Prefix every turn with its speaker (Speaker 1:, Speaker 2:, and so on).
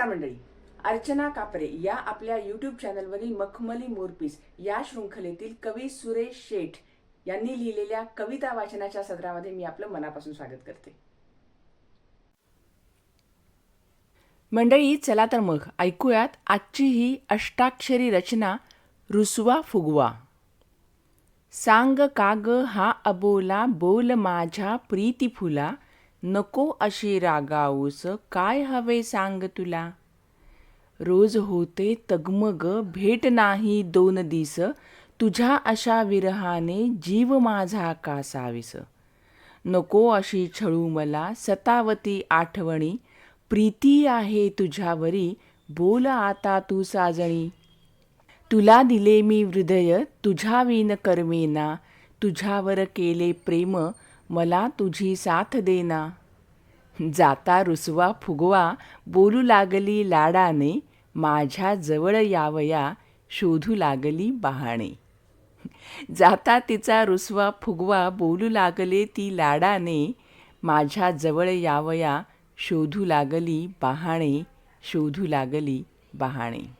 Speaker 1: नमस्कार मंडळी. अर्चना कापरे या आपल्या युट्यूब चॅनलवरील मखमली मोरपीस या शृंखलेतील कवी सुरेश शेठ यांनी लिहिलेल्या कविता वाचनाच्या सत्रामध्ये मी आपलं मनापासून स्वागत करते. मंडळी चला तर मग ऐकूयात आजची ही अष्टाक्षरी रचना रुसवा फुगवा. सांग काग हा अबोला बोल माझ्या प्रीती फुला नको अशी रागाऊस काय हवे सांग तुला? रोज होते तगमग भेट नाही दोन दिस तुझ्या अशा विरहाने जीव माझा कासाविस. नको अशी छळू मला सतावती आठवणी प्रीती आहे तुझ्यावरी बोल आता तू साजणी. तुला दिले मी हृदय तुझ्या विन कर्मेना तुझ्यावर केले प्रेम मला तुझी साथ देना. जाता रुसवा फुगवा बोलू लागली लाडाने माझ्या जवळ यावया शोधू लागली बहाणे. जाता तिचा रुसवा फुगवा बोलू लागले ती लाडाने माझ्या जवळ यावया शोधू लागली बहाणे शोधू लागली बहाणे.